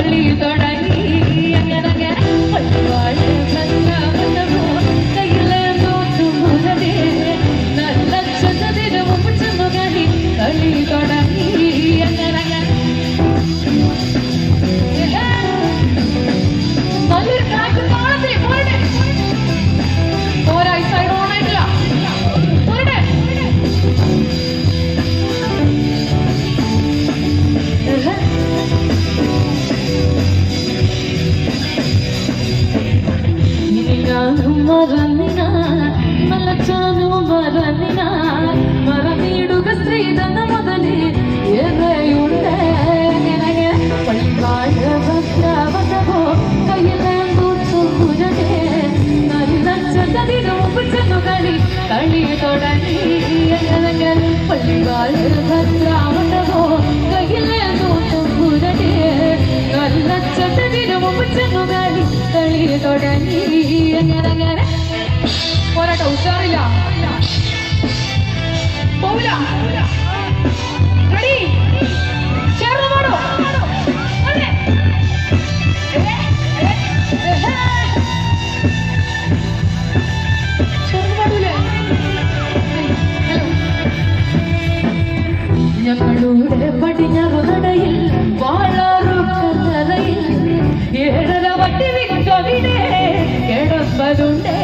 Ali మలచాను మరనినా మలచాను మరనినా మరనీడుగ Sridhana మొదలే ಎದೆಯುಂಡೆ ನಿನಗೆ ಪೈಗಾಯ ಭದ್ರಾವತವೋ ಕೈಲಂದು ಸುಜನೆ ನರಿಲಂಚದಿರು ಪುಚ್ಚನುಗಳಿ ಕಳಿ ತೊಡಲಿ ಎನಗೆ ಪೈಗಾಯ ಭದ್ರಾವತವೋ ಕೈಲಂದು ಸುಜನೆ ನರಿಲಂಚದಿರು ಪುಚ್ಚನುಗಳಿ തുടങ്ങി എങ്ങനെ എങ്ങനെ ഉഷാറില്ല. പോവില്ല. റെഡി ಕವಿಡೆ ಕೆಡಪದುಂಡೆ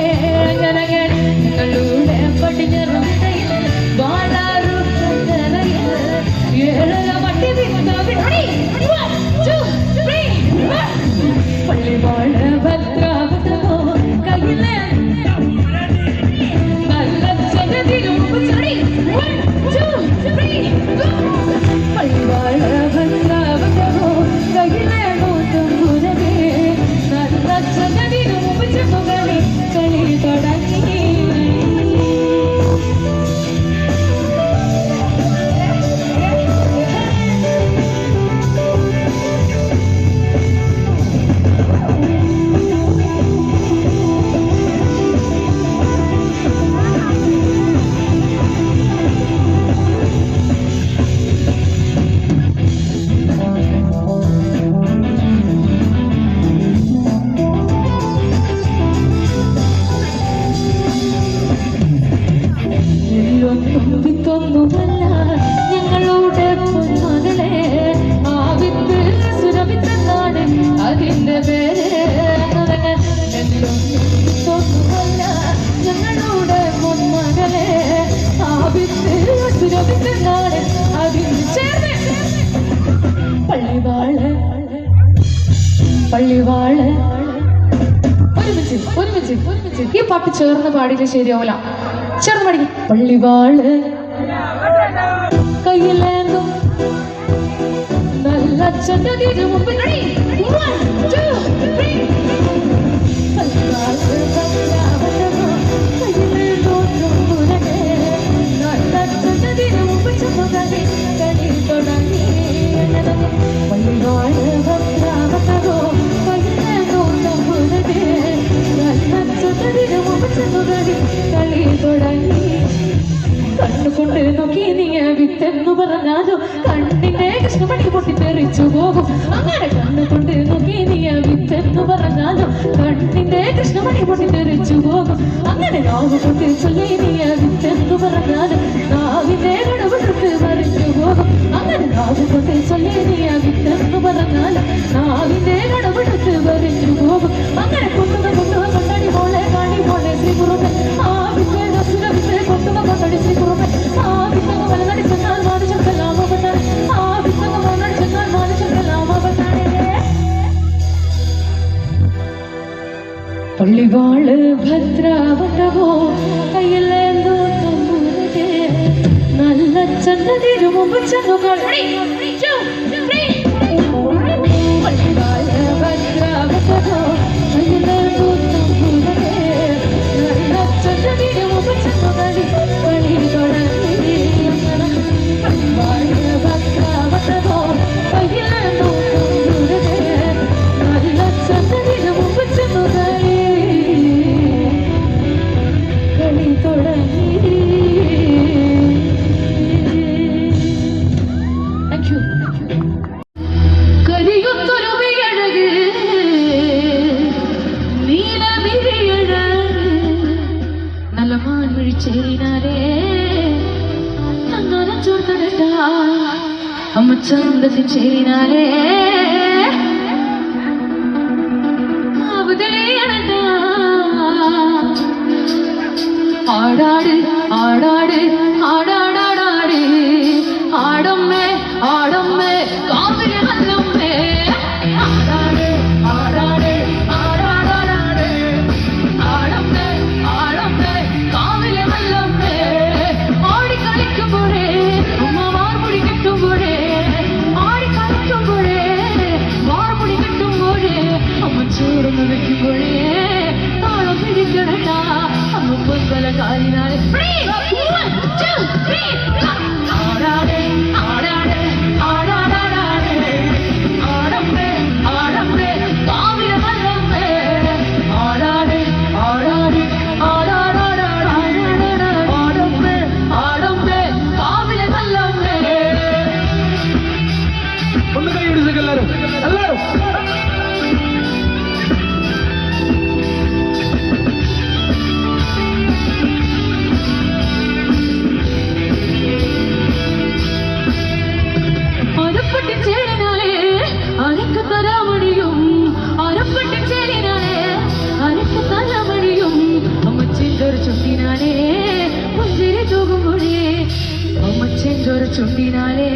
പാട്ട് ചേർന്ന് പാടിയില്ല ശരിയാവില്ല ചേർന്ന് പാടി. പള്ളിവാൾ. കയ്യിലേന്തും നല്ല ചന്തതിന് മുമ്പ് ready? One, കണ്ണുകൊണ്ട് നോക്കി നീ വിത്തെന്നു പറഞ്ഞാലോ കണ്ണിന്റെ കൃഷ്ണമണി പൊട്ടി തെറിച്ചു പോകും അങ്ങനെ കണ്ണുകൊണ്ട് നോക്കി നീ വിത്തെന്നു പറഞ്ഞാലോ കണ്ണിന്റെ കൃഷ്ണമണി പൊട്ടി തെറിച്ചു പോകും അങ്ങനെ നാവ് കൊണ്ട് ചൊല്ലി നീ വിത്തെന്നു പറഞ്ഞാലോ നാവിന്റെ കടവിടുത്ത് മറിഞ്ഞു പോകും അങ്ങനെ നാവ് കൊണ്ട് ചൊല്ലി നീ വിത്തെന്നു പറഞ്ഞാലോ നാവിന്റെ കടവിടുത്ത് മറിഞ്ഞു പോകും അങ്ങനെ കൊണ്ടുവ കൊണ്ടുവ കൊണ്ടടി മോളെ കാണി 站在地球的另一边看月 சொந்தத்தின் செய்தினாலே ஆடாடு ஆடாடு. അമ്മച്ചെന്തൊരു ചുണ്ടിനാലേ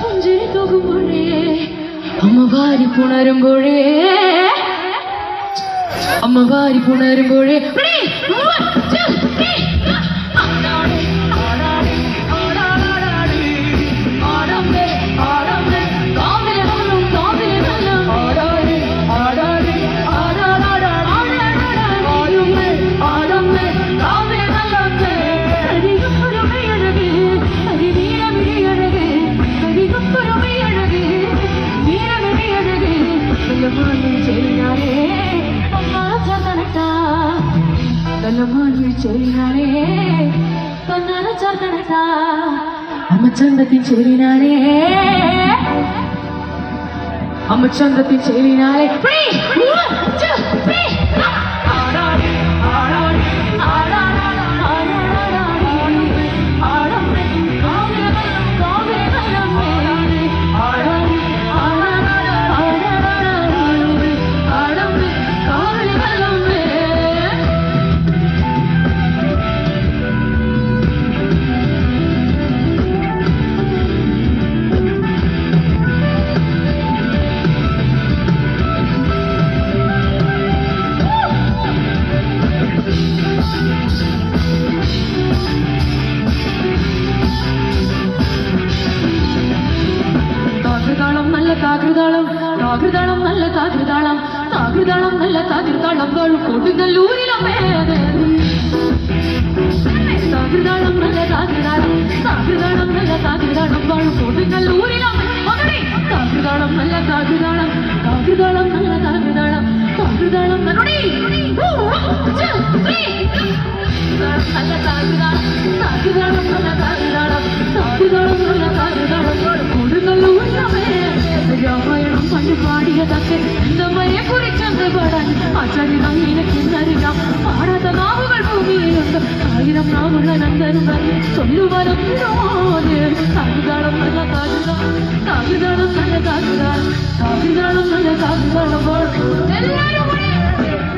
പുഞ്ചിരി തൂകുമ്പോഴേ അമ്മ വാരി പുണരുമ്പോഴേ. അമ്മ വാരി പുണരുമ്പോഴേ. చేయాలి జగనట కనుమని చేయాలి కన్నడ జగనట అమ్మ చందకి చేరినాడే అమ్మ చందకి చేరినాడే താകൃതാളം താകൃതാളം നല്ല താകൃതാളം താകൃതാളം നല്ല താകൃതാളം കൊടുങ്ങല്ലൂരിലമ്മേ താകൃതാളം നല്ല താകൃതാളം താകൃതാളം നല്ല താകൃതാളം കൊടുങ്ങല്ലൂരിലമ്മേ താകൃതാളം നല്ല താകൃതാളം താകൃതാളം നല്ല താകൃതാളം താകൃതാളം നല്ലൊടി நாவுகள் பூமியிலுண்டு ஆயிரம் நாவுகள் நண்பர்கள் சொல்லுவரும் தாக்குதாளம் நல்ல தாக்குதான் தாக்குதாளம் நல்ல தாக்குதான் தாக்குதாளம் நல்ல தாக்குதாளம்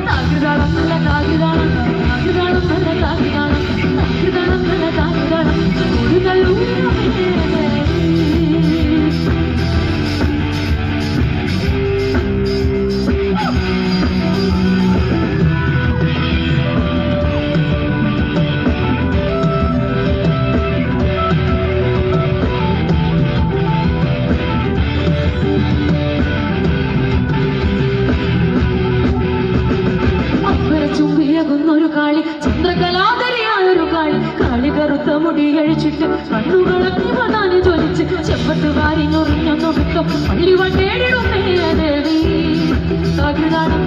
தாக்குதாளம் நல்ல தாக்குதாளம் தாக்குதாளம் நல்ல தாக்குதாளம் தாக்குதாளம் நல்ல தாக்குதாளம் ஒரு நல்ல ഒരു കാളി ചന്ദ്രകലാധരിയായൊരു കാളി. കാളി കറുത്ത മുടി കഴിച്ചിട്ട് കണ്ണുകളൊക്കെ ചൊലിച്ച് ജ്വലിച്ച് ചെപ്പത്ത് വാരി ഞൊറിഞ്ഞൊന്നു വിട്ടും പള്ളി വട്ടേടിടുമേദേവി സാഗൃതാടം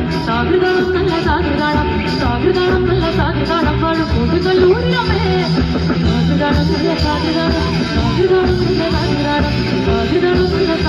നല്ല സാഗൃതാടം സാഗൃതാടം നല്ല സാഗൃതാടം വാഴും നല്ല സാഗൃതാടം നല്ല നല്ല